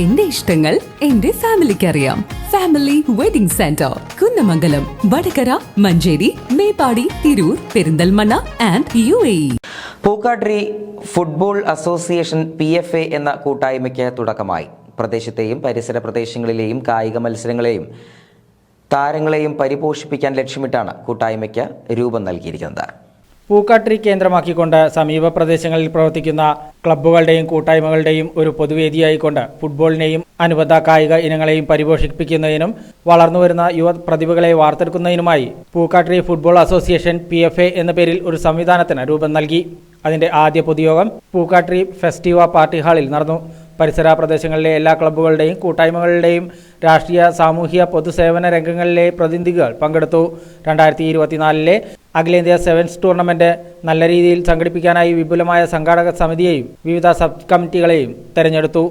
എന്റെ ഇഷ്ടങ്ങൾ എന്റെ ഫാമിലിക്ക് അറിയാം family wedding centre Kunnamangalam Vadakara Manjeri Meppadi Tirur Perinthalmanna and U A Pookkatri football association P F A എന്ന കൂട്ടായ്മയ്ക്ക് തുടക്കമായി. പ്രദേശത്തെയും പരിസര പ്രദേശങ്ങളിലെയും കായിക മത്സരങ്ങളെയും താരങ്ങളെയും പരിപോഷിപ്പിക്കാൻ ലക്ഷ്യമിട്ടാണ് കൂട്ടായ്മയ്ക്ക് രൂപം നൽകിയിരിക്കുന്നത്. പൂക്കാട്രി കേന്ദ്രമാക്കിക്കൊണ്ട് സമീപ പ്രദേശങ്ങളിൽ പ്രവർത്തിക്കുന്ന ക്ലബ്ബുകളുടെയും കൂട്ടായ്മകളുടെയും ഒരു പൊതുവേദിയായിക്കൊണ്ട് ഫുട്ബോളിനെയും അനുബന്ധ കായിക ഇനങ്ങളെയും പരിപോഷിപ്പിക്കുന്നതിനും വളർന്നുവരുന്ന യുവ പ്രതിഭകളെ വാർത്തെടുക്കുന്നതിനുമായി പൂക്കാട്രി ഫുട്ബോൾ അസോസിയേഷൻ പി എന്ന പേരിൽ ഒരു സംവിധാനത്തിന് രൂപം നൽകി. അതിന്റെ ആദ്യ പൊതുയോഗം പൂക്കാട്രി ഫെസ്റ്റിവ പാർട്ടി ഹാളിൽ നടന്നു. പരിസര പ്രദേശങ്ങളിലെ എല്ലാ ക്ലബ്ബുകളുടെയും കൂട്ടായ്മകളുടെയും രാഷ്ട്രീയ സാമൂഹിക പൊതുസേവന രംഗങ്ങളിലെ പ്രതിനിധികൾ പങ്കെടുത്തു. രണ്ടായിരത്തി ഇരുപത്തിനാലിലെ അഖിലേന്ത്യാ സെവൻസ് ടൂർണമെന്റ് നല്ല രീതിയിൽ സംഘടിപ്പിക്കാനായി വിപുലമായ സംഘാടക സമിതിയെയും വിവിധ സബ് കമ്മിറ്റികളെയും തെരഞ്ഞെടുത്തു.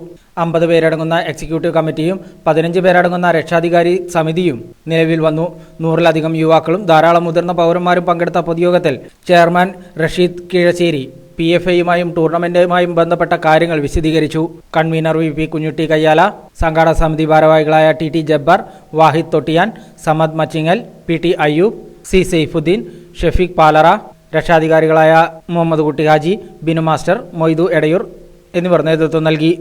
അമ്പത് പേരടങ്ങുന്ന എക്സിക്യൂട്ടീവ് കമ്മിറ്റിയും പതിനഞ്ച് പേരടങ്ങുന്ന രക്ഷാധികാരി സമിതിയും നിലവിൽ വന്നു. നൂറിലധികം യുവാക്കളും ധാരാളം മുതിർന്ന പൗരന്മാരും പങ്കെടുത്ത പൊതുയോഗത്തിൽ chairman Rasheed Keezhassery P F ഐയുമായും ടൂർണമെന്റുമായും ബന്ധപ്പെട്ട കാര്യങ്ങൾ വിശദീകരിച്ചു. Convener V P Kunjutty Kayyala സംഘാടക സമിതി ഭാരവാഹികളായ T T Jabbar Wahid Thottiyan Samad Machingal P T Ayyub C Saifuddeen Shefeeq Palara രക്ഷാധികാരികളായ Muhammad Kutty Haji Binu master Moidu Edayur എന്നിവർ നേതൃത്വം നൽകി.